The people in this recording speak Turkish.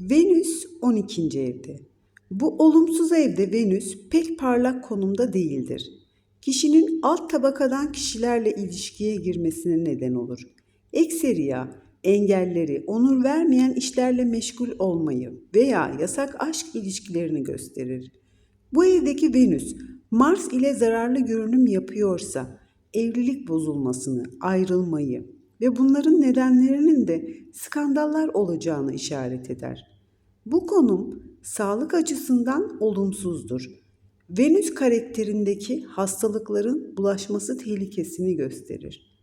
Venüs 12. evde. Bu olumsuz evde Venüs pek parlak konumda değildir. Kişinin alt tabakadan kişilerle ilişkiye girmesine neden olur. Ekseriya, engelleri, onur vermeyen işlerle meşgul olmayı veya yasak aşk ilişkilerini gösterir. Bu evdeki Venüs, Mars ile zararlı görünüm yapıyorsa, evlilik bozulmasını, ayrılmayı ve bunların nedenlerinin de skandallar olacağını işaret eder. Bu konum sağlık açısından olumsuzdur. Venüs karakterindeki hastalıkların bulaşması tehlikesini gösterir.